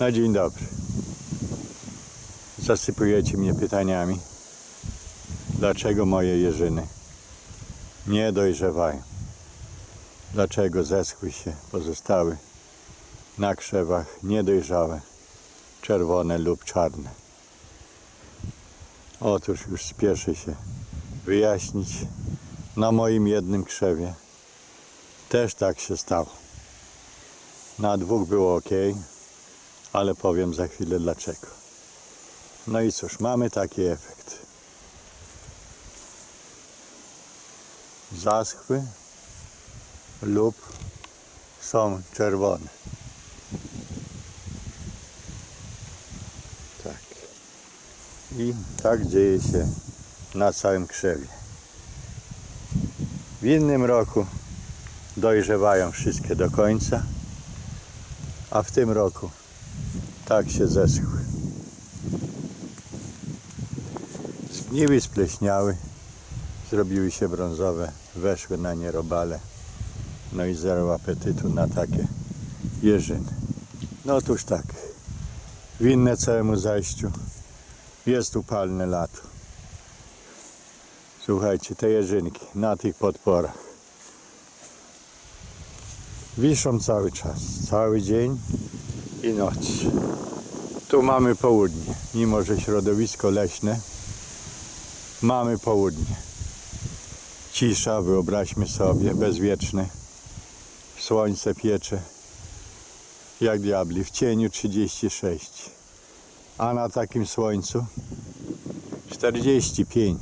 No dzień dobry. Zasypujecie mnie pytaniami, dlaczego moje jeżyny nie dojrzewają. Dlaczego zeschły się, pozostały na krzewach niedojrzałe, czerwone lub czarne. Otóż już spieszę się wyjaśnić, na moim jednym krzewie też tak się stało. Na dwóch było ok, ale powiem za chwilę dlaczego. No i cóż, mamy taki efekt. Zaschły lub są czerwone. Tak. I tak dzieje się na całym krzewie. W innym roku dojrzewają wszystkie do końca, a w tym roku tak się zeschły. Zgniły, spleśniały, zrobiły się brązowe, weszły na nie robale. No i zero apetytu na takie jeżyny. No otóż tak, winne całemu zajściu jest upalne lato. Słuchajcie, te jeżynki na tych podporach wiszą cały czas, cały dzień i noc. Tu mamy południe, mimo że środowisko leśne, mamy południe. Cisza, wyobraźmy sobie, bezwieczne. Słońce piecze, jak diabli, w cieniu 36, a na takim słońcu 45.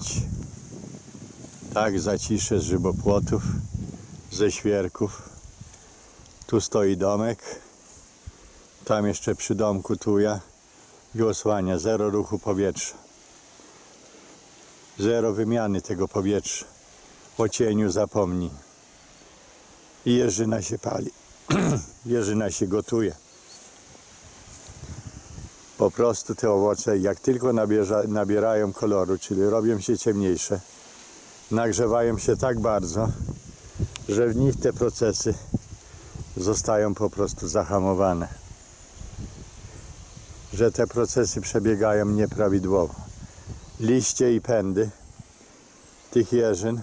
Tak zaciszę z żybopłotów, ze świerków. Tu stoi domek, tam jeszcze przy domku tuja i osłania, zero ruchu powietrza. Zero wymiany tego powietrza. O cieniu zapomnij. I jeżyna się pali. jeżyna się gotuje. Po prostu te owoce, jak tylko nabierza, nabierają koloru, czyli robią się ciemniejsze, nagrzewają się tak bardzo, że w nich te procesy zostają po prostu zahamowane. Że te procesy przebiegają nieprawidłowo. Liście i pędy tych jeżyn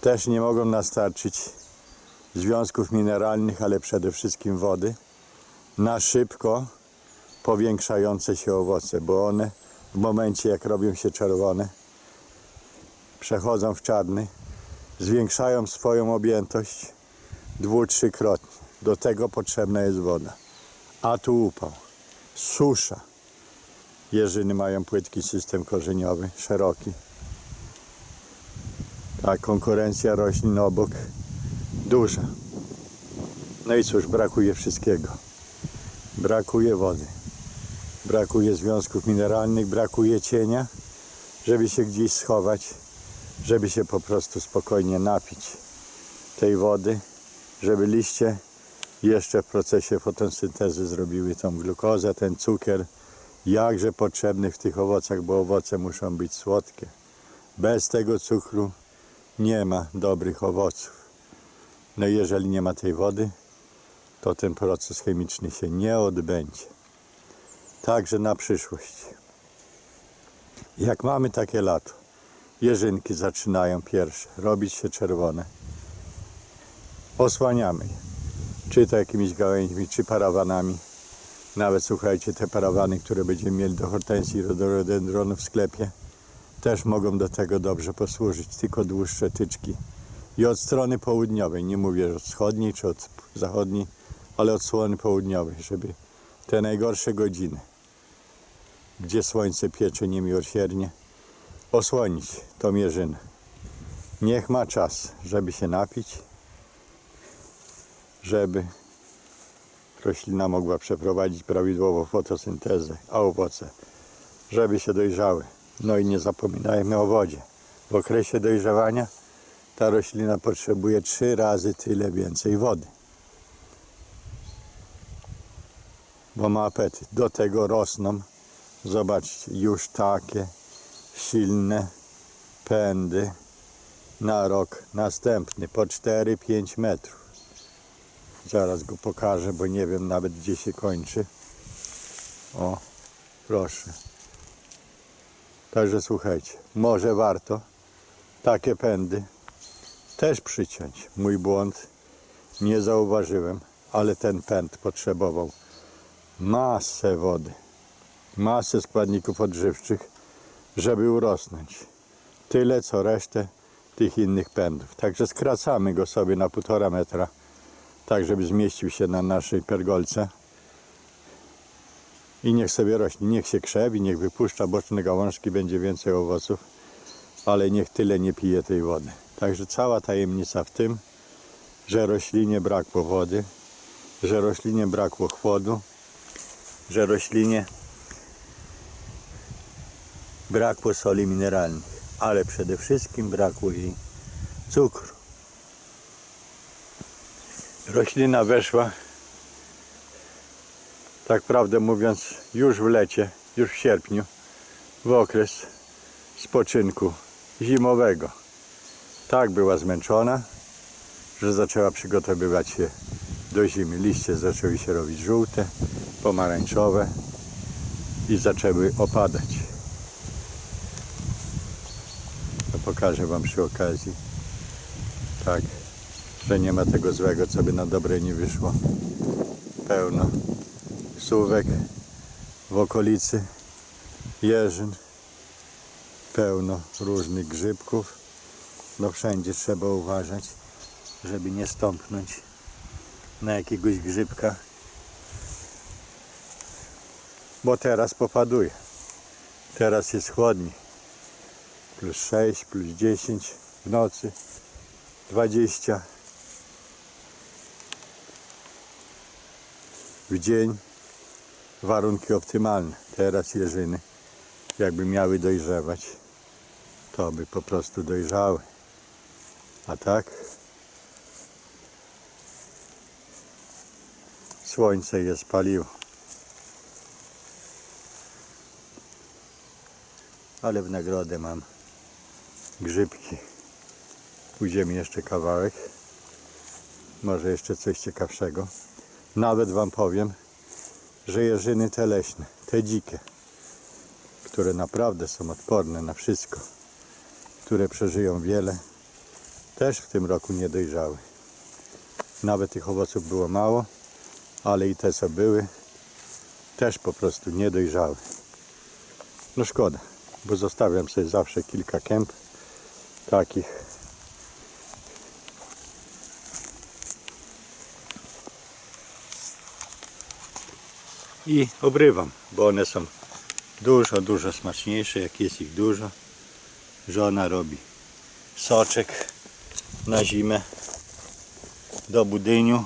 też nie mogą nastarczyć związków mineralnych, ale przede wszystkim wody na szybko powiększające się owoce, bo one w momencie jak robią się czerwone, przechodzą w czarny, zwiększają swoją objętość dwu, trzykrotnie. Do tego potrzebna jest woda. A tu upał, susza. Jeżyny mają płytki system korzeniowy, szeroki. Ta konkurencja roślin obok duża. No i cóż, brakuje wszystkiego. Brakuje wody. Brakuje związków mineralnych, brakuje cienia, żeby się gdzieś schować, żeby się po prostu spokojnie napić tej wody, żeby liście jeszcze w procesie fotosyntezy zrobiły tą glukozę, ten cukier, jakże potrzebny w tych owocach, bo owoce muszą być słodkie. Bez tego cukru nie ma dobrych owoców. No i jeżeli nie ma tej wody, to ten proces chemiczny się nie odbędzie. Także na przyszłość. Jak mamy takie lato, jeżynki zaczynają pierwsze robić się czerwone. Osłaniamy je. Czy to jakimiś gałęźmi, czy parawanami. Nawet słuchajcie, te parawany, które będziemy mieli do hortensji do rododendronu w sklepie, też mogą do tego dobrze posłużyć, tylko dłuższe tyczki. I od strony południowej, nie mówię od wschodniej czy od zachodniej, ale od strony południowej, żeby te najgorsze godziny, gdzie słońce piecze niemiłosiernie, osłonić tą jeżynę. Niech ma czas, żeby się napić, żeby roślina mogła przeprowadzić prawidłowo fotosyntezę, a owoce, żeby się dojrzały. No i nie zapominajmy o wodzie. W okresie dojrzewania ta roślina potrzebuje trzy razy tyle więcej wody. Bo ma apetyt. Do tego rosną, zobaczcie, już takie silne pędy na rok następny po 4-5 metrów. Zaraz go pokażę, bo nie wiem nawet gdzie się kończy. O, proszę. Także słuchajcie, może warto takie pędy też przyciąć. Mój błąd, nie zauważyłem, ale ten pęd potrzebował masę wody, masę składników odżywczych, żeby urosnąć. Tyle co resztę tych innych pędów. Także skracamy go sobie na półtora metra, tak żeby zmieścił się na naszej pergolce. I niech sobie rośnie, niech się krzewi, niech wypuszcza boczne gałążki, będzie więcej owoców, ale niech tyle nie pije tej wody. Także cała tajemnica w tym, że roślinie brakło wody, że roślinie brakło chłodu, że roślinie brakło soli mineralnych, ale przede wszystkim brakło jej cukru. Roślina weszła, tak prawdę mówiąc, już w lecie, już w sierpniu, w okres spoczynku zimowego. Tak była zmęczona, że zaczęła przygotowywać się do zimy. Liście zaczęły się robić żółte, pomarańczowe i zaczęły opadać. To pokażę Wam przy okazji. Tak, że nie ma tego złego, co by na dobre nie wyszło. Pełno słówek w okolicy jeżyn. Pełno różnych grzybków. No wszędzie trzeba uważać, żeby nie stąpnąć na jakiegoś grzybka. Bo teraz popaduje. Teraz jest chłodniej. Plus 6, plus 10 w nocy. 20 w dzień. Warunki optymalne. Teraz jeżyny jakby miały dojrzewać, to by po prostu dojrzały. A tak słońce je spaliło. Ale w nagrodę mam grzybki. Pójdziemy jeszcze kawałek. Może jeszcze coś ciekawszego. Nawet Wam powiem, że jeżyny te leśne, te dzikie, które naprawdę są odporne na wszystko, które przeżyją wiele, też w tym roku nie dojrzały. Nawet tych owoców było mało, ale i te co były, też po prostu nie dojrzały. No szkoda, bo zostawiam sobie zawsze kilka kęp takich. I obrywam, bo one są dużo, dużo smaczniejsze, jak jest ich dużo. Żona robi soczek na zimę do budyniu.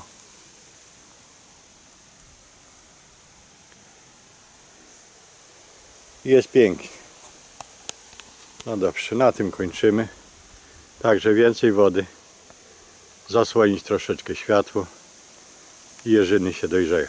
Jest pięknie. No dobrze, na tym kończymy. Także więcej wody. Zasłonić troszeczkę światło i jeżyny się dojrzeją.